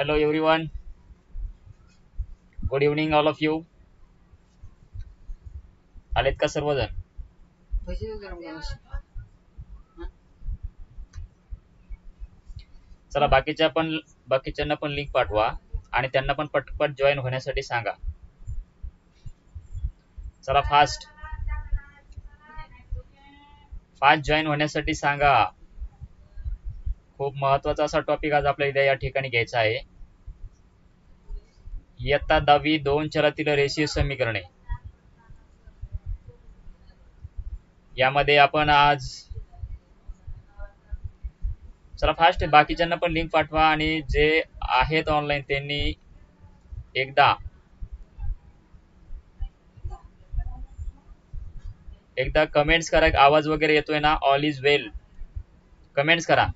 Hello everyone. Good evening all of you. आलेत का सर्वजण? चला बाकीच्या पण बाकीच्यांना पण लिंक पाठवा आणि त्यांना पण पटपट जॉईन होण्यासाठी सांगा. चला फास्ट फास्ट जॉईन होण्यासाठी सांगा. खूप महत्त्वाचा असा टॉपिक आज आपल्या इथे या ठिकाणी घ्यायचा आहे. इयत्ता दहावी दोन चलातील रेषीय समीकरणे. यामध्ये आपण आज चला फास्ट बाकीच्यांना पण लिंक पाठवा आणि जे आहेत ऑनलाईन त्यांनी एकदा एकदा कमेंट्स करा आवाज वगैरे येतोय ना? ऑल इज वेल कमेंट्स करा.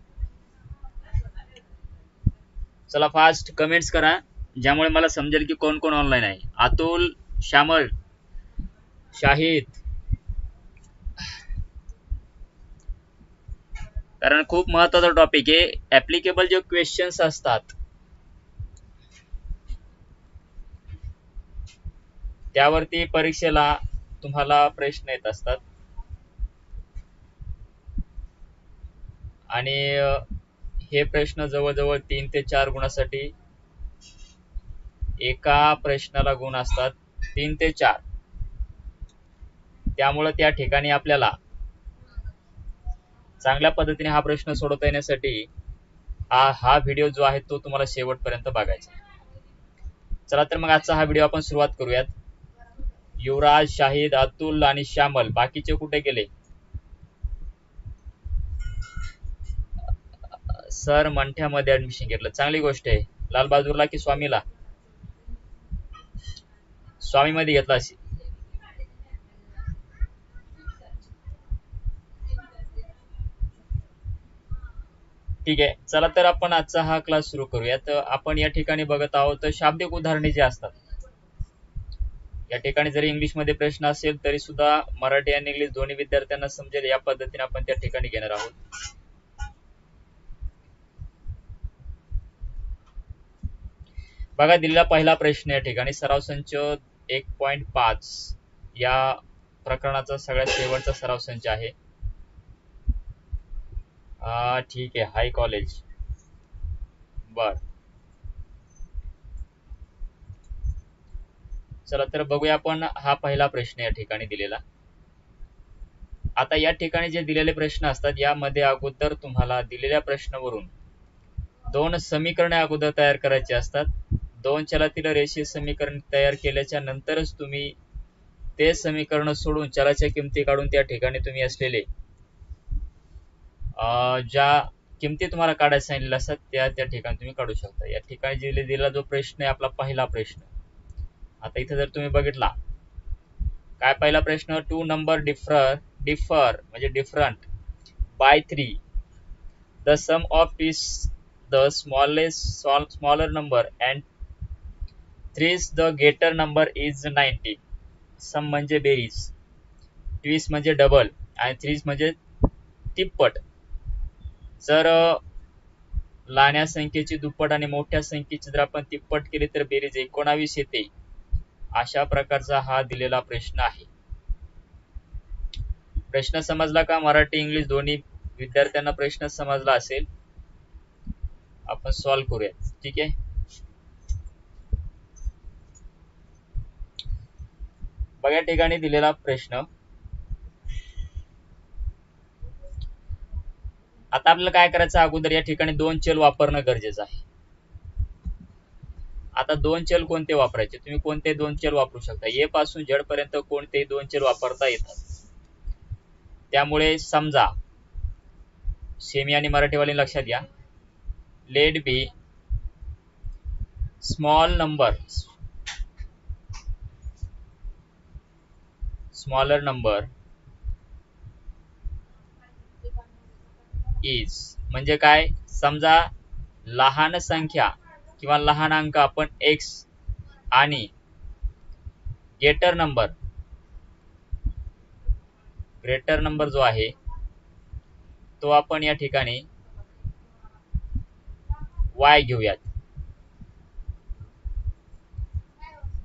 चला फास्ट कमेंट्स करा. ज्यामुळे मला समजेल की कोण कोण ऑनलाईन आहे. अतुल श्यामल शाहिद. कारण खूप महत्त्वाचा टॉपिक आहे. ऍप्लिकेबल जे क्वेश्चन्स असतात त्यावरती परीक्षेला तुम्हाला प्रश्न येत असतात. आणि हे प्रश्न जवळजवळ तीन ते चार गुणासाठी एका प्रश्नाला गुण असतात तीन ते चार. त्यामुळे त्या ठिकाणी आपल्याला चांगल्या पद्धतीने हा प्रश्न सोडवता येण्यासाठी हा हा व्हिडिओ जो आहे तो तुम्हाला शेवटपर्यंत बघायचा चला तर मग आजचा हा व्हिडिओ आपण सुरुवात करूयात. युवराज शाहिद अतुल आणि श्यामल बाकीचे कुठे गेले? सर मंठ्यामध्ये ऍडमिशन घेतलं. चांगली गोष्ट आहे. लालबहादूरला की स्वामीला? स्वामीमध्ये घेतला असेल. ठीक आहे चला तर आपण आजचा हा क्लास सुरू करूयात. आपण या ठिकाणी बघत आहोत शाब्दिक उदाहरणे जे असतात. या ठिकाणी जरी इंग्लिशमध्ये प्रश्न असेल तरी सुद्धा मराठी आणि इंग्लिश दोन्ही विद्यार्थ्यांना समजेल. या पद्धतीने आपण त्या ठिकाणी घेणार आहोत. बघा दिलेला पहिला प्रश्न या ठिकाणी सराव संच एक पॉईंट पाच या प्रकरणाचा सगळ्यात शेवटचा सराव संच आहे. ठीक आहे हाय कॉलेज. बर. चला तर बघूया आपण हा पहिला प्रश्न या ठिकाणी दिलेला. आता या ठिकाणी जे दिलेले प्रश्न असतात यामध्ये अगोदर तुम्हाला दिलेल्या प्रश्नावरून दोन समीकरणे अगोदर तयार करायची असतात. दोन चलातील रेषीय समीकरण तयार केल्याच्या नंतरच तुम्ही ते समीकरण सोडून चलाच्या किमती काढून त्या ठिकाणी तुम्ही असलेले ज्या किमती तुम्हाला काढायला सांगितलेल्या असतात त्या त्या ठिकाणी तुम्ही काढू शकता. या ठिकाणी दिले दिलेला जो प्रश्न आहे आपला पहिला प्रश्न. आता इथे जर तुम्ही बघितला काय पहिला प्रश्न? टू नंबर डिफर डिफर म्हणजे different by three the sum of is the smallest smaller number and thrice the greater number is ninety. Sum म्हणजे बेरीज. ट्वीस म्हणजे डबल आणि थ्रीज म्हणजे तिप्पट. जर लहान्या संख्येची दुप्पट आणि मोठ्या संख्येची जर आपण तिप्पट केली तर बेरीज एकोणावीस येते. अशा प्रकारचा हा दिलेला प्रश्न आहे. प्रश्न समजला का? मराठी इंग्लिश दोन्ही विद्यार्थ्यांना प्रश्न समजला असेल. आपण सॉल्व्ह करूया. ठीक आहे? बघा ठिकाणी दिलेला प्रश्न. आता आपल्याला काय करायचं अगोदर? या ठिकाणी दोन चल वापरणं गरजेचं आहे. आता दोन चल कोणते वापरायचे? तुम्ही कोणते दोन चल वापरू शकता? ए पासून झेड पर्यंत कोणतेही दोन चल वापरता येतात? त्यामुळे समजा सेमी आणि मराठीवाले लक्षात घ्या. Let be small number smaller number is म्हणजे काय? समजा लहान संख्या किंवा लहान अंक आपण एक्स आणि ग्रेटर नंबर ग्रेटर नंबर जो आहे तो आपण या ठिकाणी वाय घेऊयात.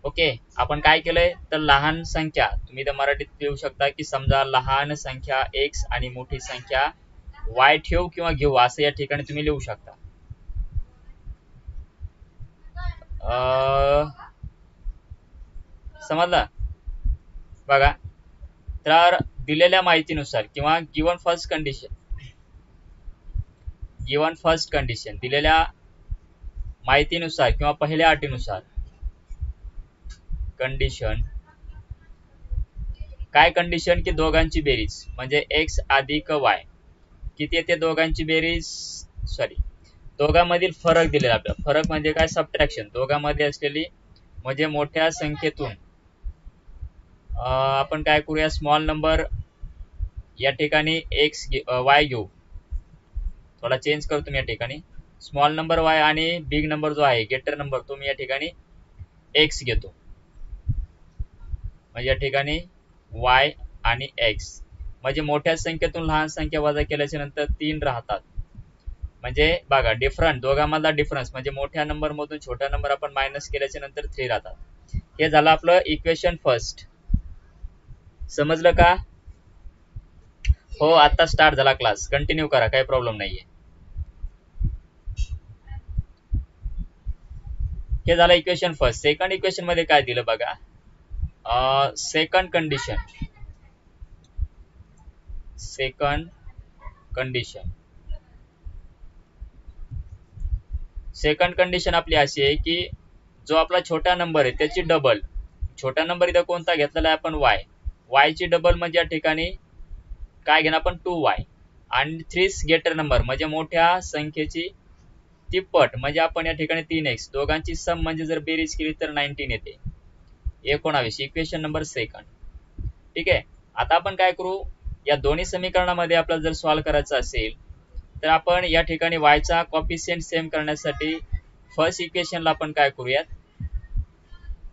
ओके आपण काय केलंय? तर लहान संख्या तुम्ही तर मराठीत लिहू शकता की समजा लहान संख्या एक्स आणि मोठी संख्या वाय ठेव किंवा घेऊ असं या ठिकाणी तुम्ही लिहू शकता. अं, समजलं? बघा तर दिलेल्या माहितीनुसार किंवा given first condition given first condition दिलेल्या माहितीनुसार किंवा पहिल्या अटीनुसार कंडिशन काय कंडिशन की दोघांची बेरीज. म्हणजे एक्स अधिक वाय किती येते दोघांची बेरीज? सॉरी दोघांमधील फरक दिलेला आपल्याला. फरक म्हणजे काय? सबट्रॅक्शन दोघांमध्ये असलेली म्हणजे मोठ्या संख्येतून. आपण काय करूया? स्मॉल नंबर या ठिकाणी एक्स वाय घेऊ. थोडा चेंज करतो मी या ठिकाणी. स्मॉल नंबर वाय आणि बिग नंबर जो आहे गेटर नंबर तो मी या ठिकाणी एक्स घेतो. या ठिकाणी वाय आणि एक्स म्हणजे मोठ्या संख्येतून लहान संख्या वजा केल्याच्यानंतर तीन राहतात. म्हणजे बघा डिफरंट दोघांमधला डिफरन्स म्हणजे मोठ्या नंबर मधून छोट्या नंबर आपण मायनस केल्याच्यानंतर थ्री राहतात. हे झालं आपलं इक्वेशन फर्स्ट समजलं का? हो आता स्टार्ट झाला क्लास कंटिन्यू करा काही प्रॉब्लेम नाहीये. हे झालं इक्वेशन फर्स्ट सेकंड इक्वेशनमध्ये काय दिलं बघा? Second condition second condition second condition आपली अशी आहे की जो आपला छोटा नंबर आहे त्याची डबल छोटा नंबर इथं कोणता घेतलेला आहे आपण वाय वाय ची डबल म्हणजे या ठिकाणी काय घेणार आपण? टू वाय आणि थ्रीस गेटर नंबर म्हणजे मोठ्या संख्येची तिप्पट म्हणजे आपण या ठिकाणी तीन एक्स दोघांची सम म्हणजे जर बेरीज केली तर नाईन्टीन येते. एकोणावीस. इक्वेशन नंबर सेकंड ठीक आहे? आता आपण काय करू? या दोन्ही समीकरणामध्ये आपल्याला जर सॉल्व्ह करायचं असेल तर आपण या ठिकाणी वायचा कॉपिशियंट सेम करण्यासाठी फर्स्ट इक्वेशनला आपण काय करूयात?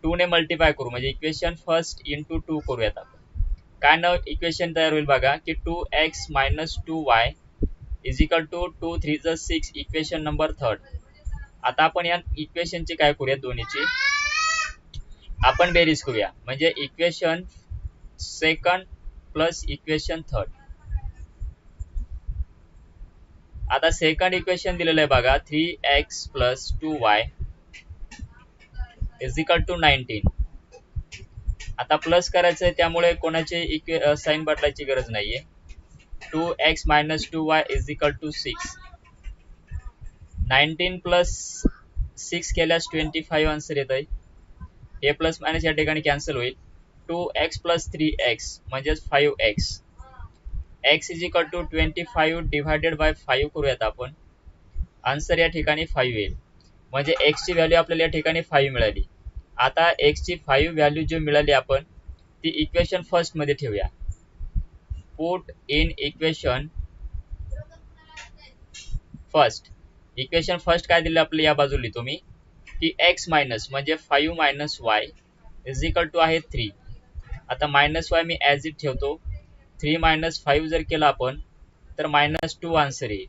टू ने मल्टिप्लाय करू. म्हणजे इक्वेशन फर्स्ट इंटू टू करूयात आपण. काय नाव इक्वेशन तयार होईल बघा की two X minus two Y is equal to two three ज सिक्स इक्वेशन नंबर थर्ड आता आपण या इक्वेशनची काय करूयात? दोन्हीची. आपण बेरीज करूया. म्हणजे equation second plus equation third आता सेकंड इक्वेशन दिलेलं आहे बघा. Three X plus two Y is equal to nineteen आता प्लस करायचं आहे त्यामुळे कोणाचे इक्वे साईन बदलायची गरज नाहीये. Two X minus two Y is equal to six nineteen plus six केल्यास ट्वेंटी फाईव्ह आन्सर येत आहे हे प्लस मायनस या ठिकाणी कॅन्सल होईल. Two X plus three X म्हणजेच five X X is equal to twenty five divided by five करूयात आपण. आन्सर या ठिकाणी फाईव्ह येईल. म्हणजे एक्सची व्हॅल्यू आपल्याला या ठिकाणी फाईव्ह मिळाली. आता एक्सची फाईव्ह व्हॅल्यू जी मिळाली आपण ती इक्वेशन फर्स्टमध्ये ठेवूया. Put in equation first equation first काय दिलं आपलं या बाजूला लिहितो मी की एक्स मायनस म्हणजे five minus Y is equal to आहे थ्री आता मायनस वाय मी ॲज इट ठेवतो. थ्री मायनस फाईव्ह जर केला आपण तर मायनस टू आन्सर येईल.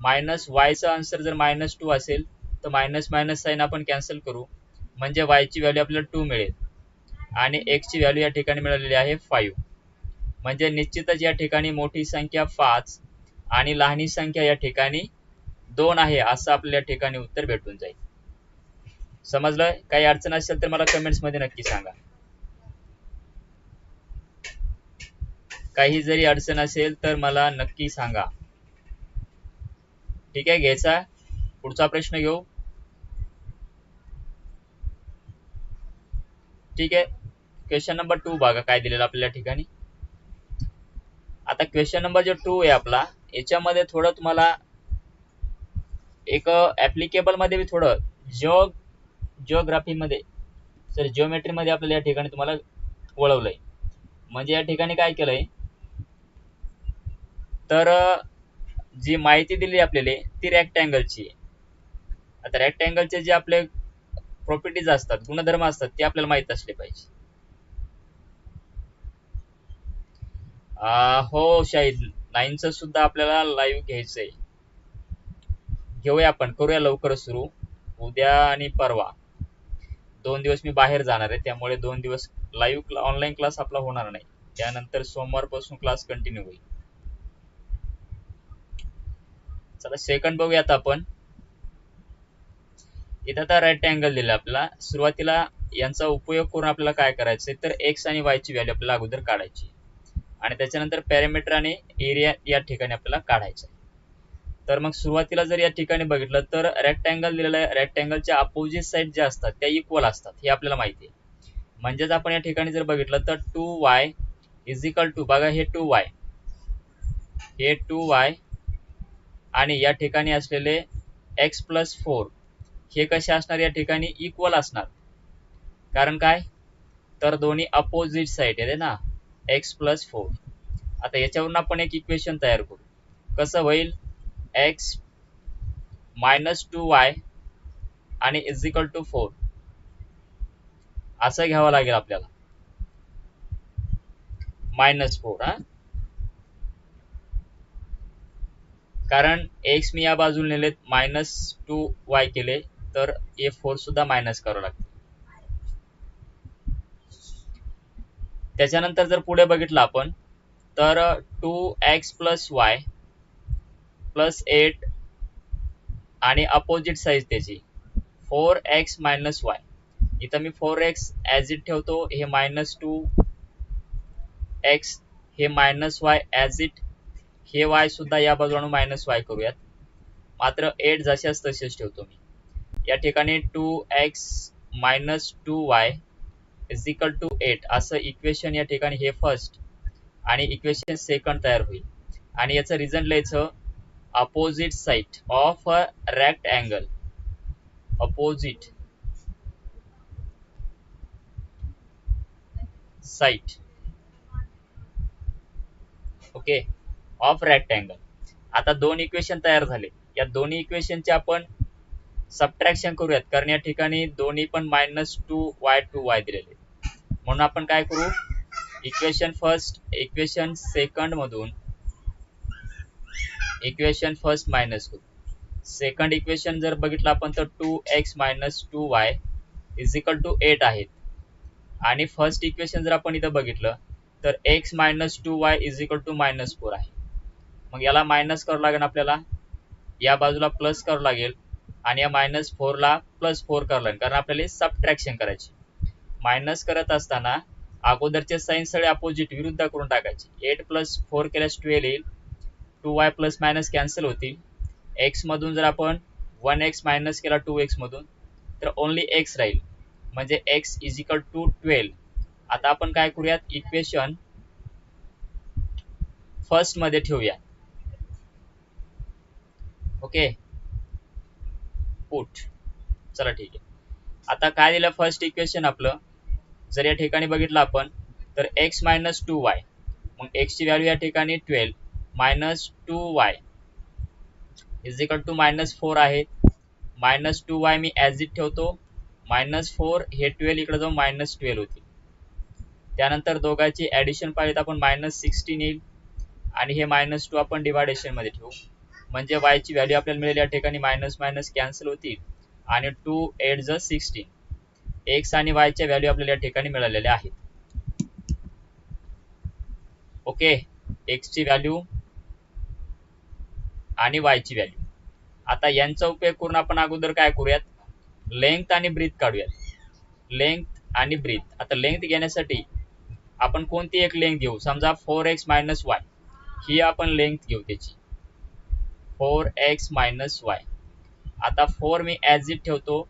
मायनस वायचा आन्सर जर मायनस टू असेल तर मायनस मायनस साईन आपण कॅन्सल करू. म्हणजे वायची व्हॅल्यू आपल्याला टू मिळेल. आणि एक्सची व्हॅल्यू या ठिकाणी मिळालेली आहे फाईव्ह म्हणजे निश्चितच या ठिकाणी मोठी संख्या पाच आणि लहानी संख्या या ठिकाणी दोन आहे असं आपल्या ठिकाणी उत्तर भेटून जाईल. समजलं? काही अडचण असेल तर मला कमेंट्समध्ये नक्की सांगा. काही जरी अडचण असेल तर मला नक्की सांगा. ठीक आहे घ्यायचा? पुढचा प्रश्न घेऊ. ठीक आहे. क्वेश्चन नंबर टू बघा काय दिलेलं आपल्या ठिकाणी. आता क्वेश्चन नंबर जो टू आहे आपला याच्यामध्ये थोडं तुम्हाला एक ऍप्लिकेबलमध्ये बी थोडं जग जिओग्राफी मध्ये सॉरी जिओमेट्री मध्ये आपल्याला या ठिकाणी तुम्हाला वळवलंय. म्हणजे या ठिकाणी काय केलंय? तर जी माहिती दिली आपल्याला ती रेक्टँगलची आहे. आता रेक्टँगलचे जे आपले प्रॉपर्टीज असतात गुणधर्म असतात ते आपल्याला माहीत असले पाहिजे. हो शाहिद नाईनचं सुद्धा आपल्याला लाईव्ह घ्यायचंय. घेऊया आपण करूया लवकर सुरू. उद्या आणि परवा. दोन दिवस मी बाहेर जाणार आहे त्यामुळे दोन दिवस लाईव्ह ऑनलाईन क्लास आपला होणार नाही. त्यानंतर सोमवारपासून क्लास कंटिन्यू होईल. चला सेकंड बघूयात आपण. इथं आता राईट अँगल दिला आपला. सुरुवातीला यांचा उपयोग करून आपल्याला काय करायचं तर एक्स आणि वायची व्हॅल्यू आपल्याला अगोदर काढायची आणि त्याच्यानंतर पॅरामीटर आणि एरिया या ठिकाणी आपल्याला काढायचं तर मग सुरुवातीला जर या ठिकाणी बघितलं तर रेक्टँगल दिलेलं आहे. रेक्टँगलच्या अपोजिट साईड ज्या असतात त्या इक्वल असतात. हे आपल्याला माहिती आहे. म्हणजेच आपण या ठिकाणी जर बघितलं तर two Y is equal to बघा हे टू वाय हे टू वाय आणि या ठिकाणी असलेले एक्स प्लस फोर हे कसे असणार? या ठिकाणी इक्वल असणार. कारण काय? तर दोन्ही अपोजिट साईड आहे ना? एक्स प्लस फोर आता याच्यावरून आपण एक इक्वेशन तयार करू. कसं होईल? एक्स मायनस टू वाय आणि इज इक्वल टू फोर असं घ्यावं लागेल आपल्याला. मायनस फोर हा? कारण एक्स मी या बाजूला नेलेत मायनस टू वाय केले तर ए फोर सुद्धा मायनस करावं लागते. त्याच्यानंतर जर पुढे बघितलं आपण तर two X plus Y plus eight आणि अपोजिट साईज त्याची. फोर एक्स मायनस वाय इथं मी फोर एक्स ॲज इट ठेवतो हे मायनस टू एक्स हे मायनस वाय ॲज इट हे वाय सुद्धा या बाजूला मायनस वाय करूयात. मात्र एट जशाच तसेच ठेवतो मी. या ठिकाणी two X minus two Y is equal to eight असं इक्वेशन या ठिकाणी हे फर्स्ट आणि इक्वेशन सेकंड तयार होईल. आणि याचं रिझन लिहायचं opposite side of a rectangle opposite side okay of rectangle आता दोन इक्वेशन तयार झाले. या दोन्ही इक्वेशनचे आपण सबट्रॅक्शन करूयात. कारण या ठिकाणी दोन्ही पण minus two Y two Y दिलेले म्हणून आपण काय करू? इक्वेशन फर्स्ट इक्वेशन सेकंड मधून equation first minus two second equation जर बघितलं आपण तर two X minus two Y is equal to eight आहेत. आणि फर्स्ट इक्वेशन जर आपण इथं बघितलं तर X minus two Y is equal to minus four आहे. मग याला मायनस करावं लागेल आपल्याला. या बाजूला प्लस करावं लागेल. आणि या मायनस फोरला प्लस फोर करावं लागेल. कारण आपल्याला सबट्रॅक्शन करायची. मायनस करत असताना अगोदरचे साईन सगळे अपोजिट विरुद्ध करून टाकायचे. एट प्लस फोर केल्यास ट्वेल्व येईल. Two Y plus minus cancel होतील एक्समधून जर आपण वन एक्स मायनस केला टू एक्समधून तर ओनली एक्स राहील. म्हणजे X is equal to twelve आता आपण काय करूयात? इक्वेशन फर्स्टमध्ये ठेवूया ओके पुट चला ठीक आहे. आता काय दिलं फर्स्ट इक्वेशन आपलं? जर या ठिकाणी बघितलं आपण तर एक्स मायनस टू वाय मग एक्स ची व्हॅल्यू या ठिकाणी twelve minus two Y. Is two minus four आहे. मायनस टू वाय मी ॲज इट ठेवतो. मायनस फोर हे ट्वेल्व इकडे जाऊन मायनस ट्वेल्व होतील. त्यानंतर दोघांची ॲडिशन पाहिजे तर आपण मायनस सिक्स्टीन येईल. आणि हे मायनस टू आपण डिवायडेशनमध्ये ठेवू. म्हणजे वायची ची व्हॅल्यू आपल्याला मिळेल या ठिकाणी मायनस मायनस कॅन्सल होतील. आणि टू एट ज सिक्स्टीन एक्स आणि वायच्या च्या व्हॅल्यू आपल्याला या ठिकाणी मिळालेल्या आहेत. ओके एक्सची व्हॅल्यू आणि वायची ची व्हॅल्यू आता यांचा उपयोग करून आपण अगोदर काय करूयात? लेंथ आणि ब्रीथ काढूयात. लेंथ आणि ब्रीथ आता लेंथ घेण्यासाठी आपण कोणती एक लेंथ घेऊ? समजा फोर एक्स मायनस वाय ही आपण लेंथ घेऊ त्याची. फोर एक्स मायनस वाय आता फोर मी ॲज इट ठेवतो.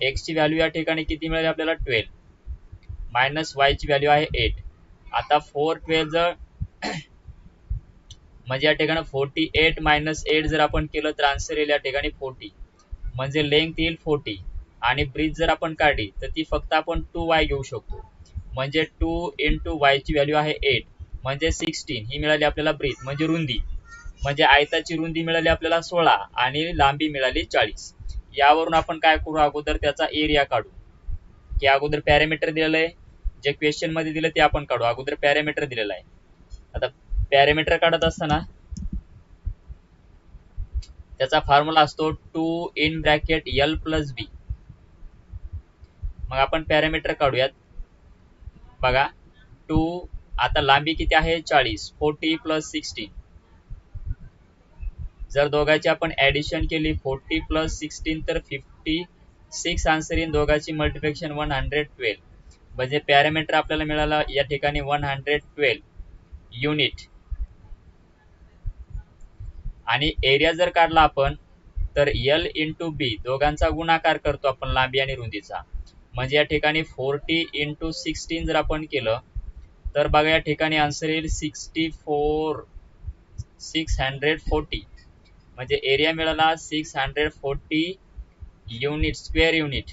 एक्स ची व्हॅल्यू या ठिकाणी किती मिळेल आपल्याला? ट्वेल्व मायनस वाय ची व्हॅल्यू आहे एट आता फोर ट्वेल्व जर म्हणजे या ठिकाणी फोर्टी एट मायनस एट जर आपण केलं तर आन्सर येईल या ठिकाणी फोर्टी म्हणजे लेंथ येईल फोर्टी आणि ब्रिज जर आपण काढली तर ती फक्त आपण टू वाय घेऊ शकतो. म्हणजे टू इंटू वाय ची व्हॅल्यू आहे एट म्हणजे सिक्स्टीन ही मिळाली आपल्याला ब्रिज म्हणजे रुंदी. म्हणजे आयताची रुंदी मिळाली आपल्याला सोळा आणि लांबी मिळाली चाळीस. यावरून आपण काय करू अगोदर त्याचा एरिया काढू. की अगोदर पॅरामीटर दिलेलं आहे. जे क्वेश्चनमध्ये दिलं ते आपण काढू. अगोदर पॅरामीटर दिलेलं आहे. आता पॅरामीटर काढत असताना त्याचा फॉर्म्युला असतो two in bracket L plus B मग आपण पॅरामीटर काढूयात. बघा टू आता लांबी किती आहे? चाळीस. फोर्टी प्लस सिक्स्टीन जर दोघांची आपण ऍडिशन केली फोर्टी प्लस सिक्स्टीन तर फिफ्टी सिक्स आन्सर इन दोघांची मल्टिप्लिकेशन वन हंड्रेड ट्वेल्व म्हणजे पॅरामीटर आपल्याला मिळाला या ठिकाणी वन हंड्रेड ट्वेल्व युनिट आणि एरिया जर काढला आपण तर एल इंटू बी दोघांचा गुणाकार करतो आपण लांबी आणि रुंदीचा. म्हणजे या ठिकाणी फोर्टी इंटू सिक्स्टीन जर आपण केलं तर बघा या ठिकाणी आन्सर येईल sixty four six hundred forty म्हणजे एरिया मिळाला six hundred forty unit square unit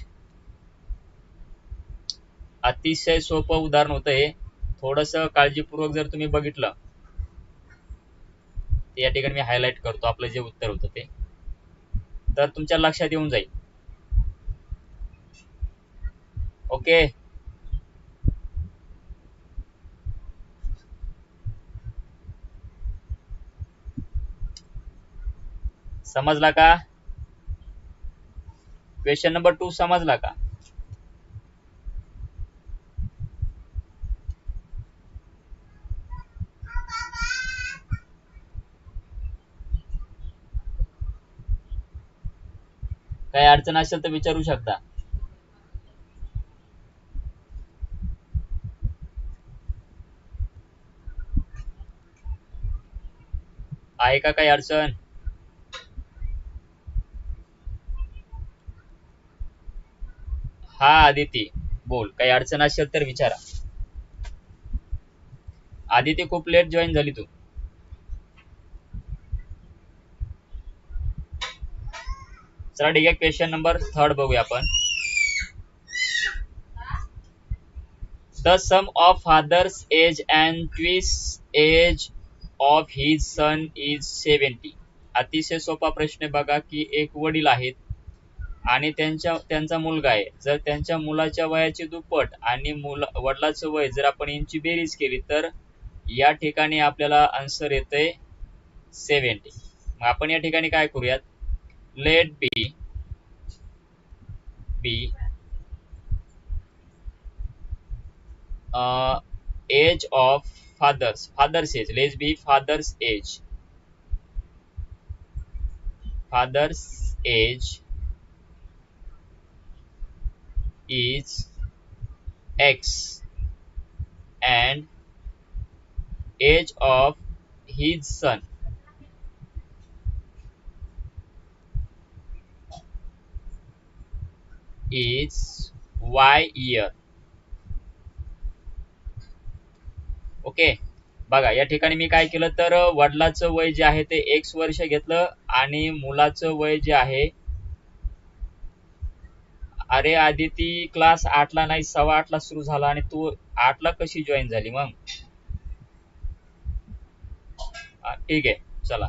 अतिशय सोपं उदाहरण होतं हे. थोडस काळजीपूर्वक जर तुम्ही बघितलं ते या ठिकाणी मी हायलाइट करतो. आपलं जे उत्तर होतं ते. तर तुमच्या लक्षात येऊन जाईल. ओके समजला का? क्वेश्चन नंबर टू समजला का? काही अडचण असेल तर विचारू शकता. आहे का काही अडचण? हा आदिती बोल. काही अडचण असेल तर विचारा. आदिती खूप लेट जॉईन झाली तू. चला ठीक आहे. क्वेश्चन नंबर थर्ड बघूया आपण. The sum of father's age and twice age of his son is seventy अतिशय सोपा प्रश्न बघा की एक वडील आहेत आणि त्यांच्या त्यांचा मुलगा आहे. जर त्यांच्या मुलाच्या वयाची दुप्पट आणि मुला वडिलाचं वय जर आपण यांची बेरीज केली तर या ठिकाणी आपल्याला आन्सर येते सेव्हन्टी मग आपण या ठिकाणी काय करूयात? Let b be uh, age of fathers. Father's age. Let's be father's age. Father's age is x and age of his son is y year. Okay बघा या ठिकाणी मी काय केलं तर वडिलाचं वय जे आहे ते एक्स वर्ष घेतलं आणि मुलाचं वय जे आहे अरे आदिती क्लास आठला नाही सव्वा आठला सुरू झाला आणि तू आठला कशी जॉईन झाली मग? ठीक आहे चला.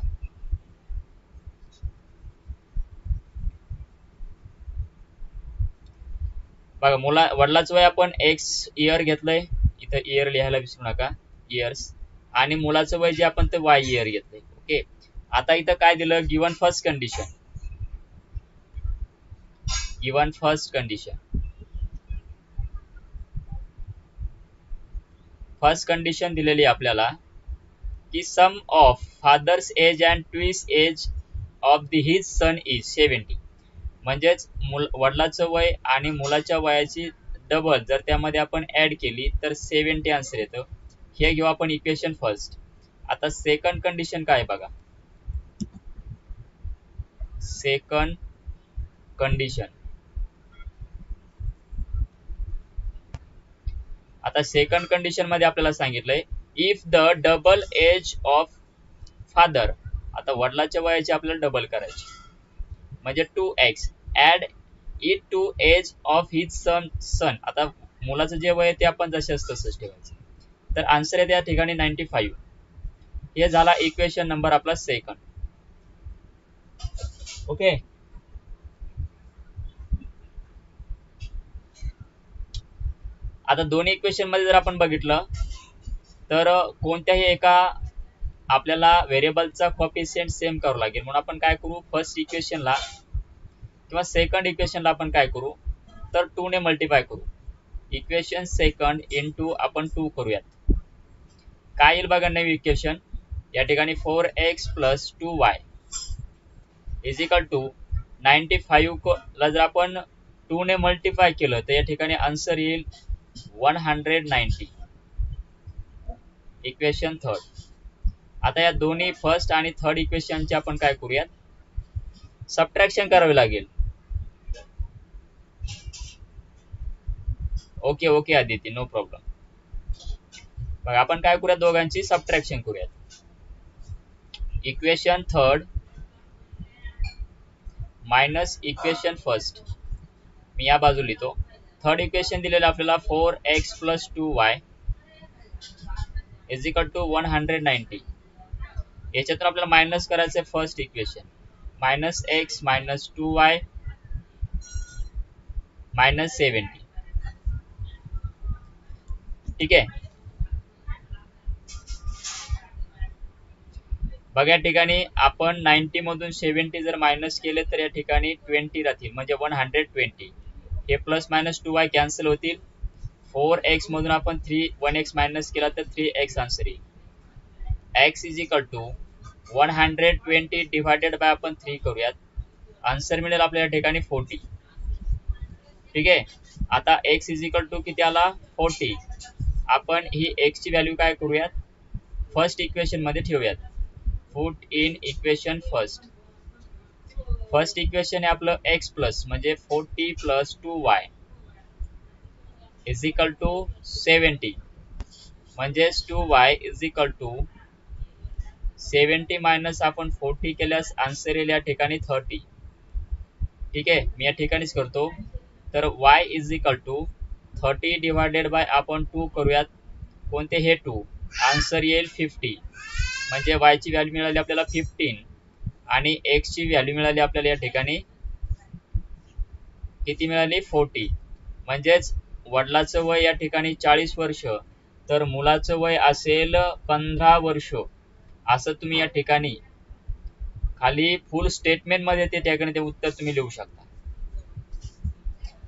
बघा मुला वडिलाचं वय आपण एक्स इयर घेतलंय इथं इयर लिहायला विसरू नका इयर्स आणि मुलाचं वय जे आपण ते वाय इयर घेतलंय ओके आता इथं काय दिलं? Given first condition given first condition first condition दिलेली आपल्याला की sum of father's age and twice age of the his son is seventy म्हणजेच मुल वडिलाचं वय आणि मुलाच्या वयाची डबल जर त्यामध्ये आपण ऍड केली तर सेव्हन्टी आन्सर येतं. हे घेऊ आपण इक्वेशन फर्स्ट आता सेकंड कंडिशन काय बघा? सेकंड कंडिशन आता सेकंड कंडिशनमध्ये आपल्याला सांगितलंय if the double age of father आता वडिलाच्या वयाची आपल्याला डबल करायची. म्हणजे two x add it to age of his son son आता मुलाचं जे वय आहे ते आपण जसेच तसंच ठेवायचं. तर आन्सर आहे त्या ठिकाणी नाईन्टी फाईव्ह हे झाला इक्वेशन नंबर आपला सेकंड ओके आता दोन्ही इक्वेशनमध्ये जर आपण बघितलं तर कोणत्याही एका आपल्याला व्हेरिएबलचा कॉफिशियंट सेम करावं लागेल. म्हणून आपण काय करू? फर्स्ट इक्वेशनला किंवा सेकंड इक्वेशनला आपण काय करू? तर टू ने मल्टिप्लाय करू. इक्वेशन सेकंड इन टू आपण टू करूयात. काय येईल बघा नवी इक्वेशन या ठिकाणी four X plus two Y is two ninety five ला जर आपण टू ने मल्टिप्लाय केलं तर या ठिकाणी आन्सर येईल one hundred ninety equation third आता या दोन्ही फर्स्ट आणि थर्ड इक्वेशनचे आपण काय करूयात? सबट्रॅक्शन करावे लागेल. Okay okay Aditi no problem मग आपण काय करूयात दोघांची? सबट्रॅक्शन करूयात. Equation third minus equation first मी या बाजू लिहितो. थर्ड इक्वेशन दिलेलं आपल्याला four X plus two Y is two one hundred ninety याच्यातून आपल्याला मायनस करायचं आहे first equation minus X minus two Y minus seventy ठीक आहे. बघा या ठिकाणी आपण नाईन्टी मधून सेव्हन्टी जर मायनस केले तर या ठिकाणी ट्वेंटी राहतील. म्हणजे वन हंड्रेड ट्वेंटी हे plus minus two y cancel होतील. फोर एक्स मधून आपण थ्री वन एक्स मायनस केला तर थ्री एक्स आन्सर येईल. X is equal to one hundred twenty divided by आपण थ्री करूयात. आन्सर मिळेल आपल्या या ठिकाणी फोर्टी ठीक आहे? आता एक्स इज इक्वल टू किती आला? फोर्टी आपण ही एक्सची व्हॅल्यू काय करूयात? फर्स्ट इक्वेशनमध्ये ठेवूयात. Put in equation first first equation आहे आपलं एक्स प्लस म्हणजे forty plus two y is equal to seventy म्हणजेच two y is equal to seventy minus आपण फोर्टी केल्यास आन्सर येईल या ठिकाणी थर्टी ठीक आहे? मी या ठिकाणीच करतो. तर y is equal to thirty divided by आपण टू करूयात. कोणते? हे टू. आन्सर येईल फिफ्टी. म्हणजे वाय ची व्हॅल्यू मिळाली आपल्याला फिफ्टीन. आणि एक्स ची व्हॅल्यू मिळाली आपल्याला या ठिकाणी किती मिळाली? फोर्टी. म्हणजेच वडिलाचं वय या ठिकाणी चाळीस वर्ष तर मुलाचं वय असेल पंधरा वर्ष. असं तुम्ही या ठिकाणी खाली फुल स्टेटमेंटमध्ये ते ठिकाणी ते उत्तर तुम्ही लिहू शकता.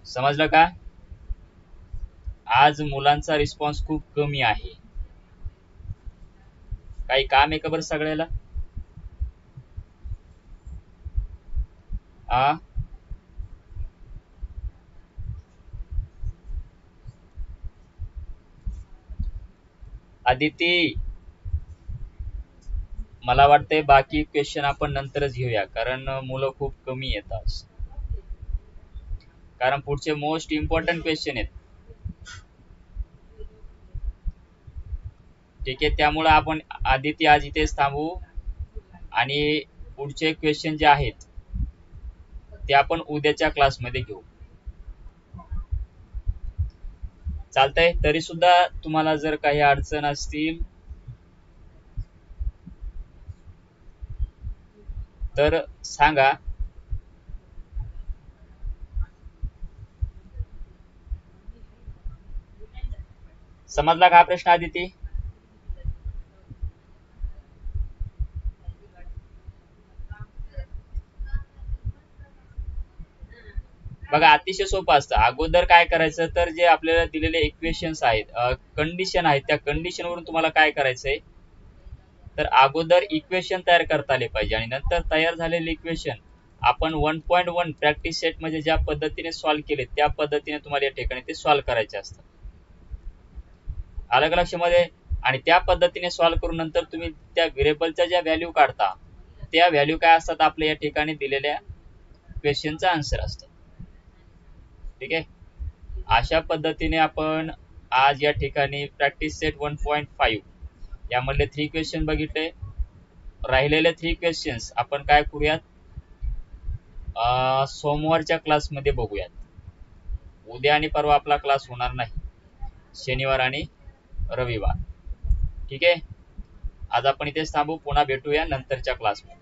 समजलं का? आज मुलांचा रिस्पॉन्स खूप कमी आहे. काही काम आहे का बरं सगळ्याला? आ? आदिती मला वाटतंय बाकी क्वेश्चन आपण नंतरच घेऊया कारण मुलं खूप कमी येतात. कारण पुढचे मोस्ट इम्पॉर्टंट क्वेश्चन आहेत. ठीक आहे त्यामुळं आपण आदित्य आज इथेच थांबू. आणि पुढचे क्वेश्चन जे आहेत ते आपण उद्याच्या क्लासमध्ये घेऊ. चालतंय तरी सुद्धा तुम्हाला जर काही अडचण असतील तर सांगा. समजला का हा प्रश्न आदिती बघा अतिशय सोपं असतं. अगोदर काय करायचं तर जे आपल्याला दिलेले इक्वेशन्स आहेत कंडिशन आहेत त्या कंडिशन वरून तुम्हाला काय करायचंय? तर अगोदर इक्वेशन तयार करता आले पाहिजे आणि नंतर तयार झालेले इक्वेशन आपण one point one practice set म्हणजे ज्या पद्धतीने सॉल्व्ह केले त्या पद्धतीने तुम्हाला या ठिकाणी ते सॉल्व्ह करायचे असतात अलग लक्षामध्ये? आणि त्या पद्धतीने सॉल्व्ह करून नंतर तुम्ही त्या व्हेरिएबलच्या ज्या व्हॅल्यू काढता त्या व्हॅल्यू काय असतात? आपल्या या ठिकाणी दिलेल्या क्वेश्चनचा आन्सर असतात ठीक आहे? अशा पद्धतीने आपण आज या ठिकाणी practice set one point five यामधले three question बघितले. राहिलेले थ्री क्वेश्चन्स आपण काय करूयात? सोमवारच्या क्लासमध्ये बघूयात. उद्या आणि परवा आपला क्लास होणार नाही. शनिवार आणि रविवार. ठीक आहे? आज आपण इथेच थांबू. पुन्हा भेटूया नंतरच्या क्लासमध्ये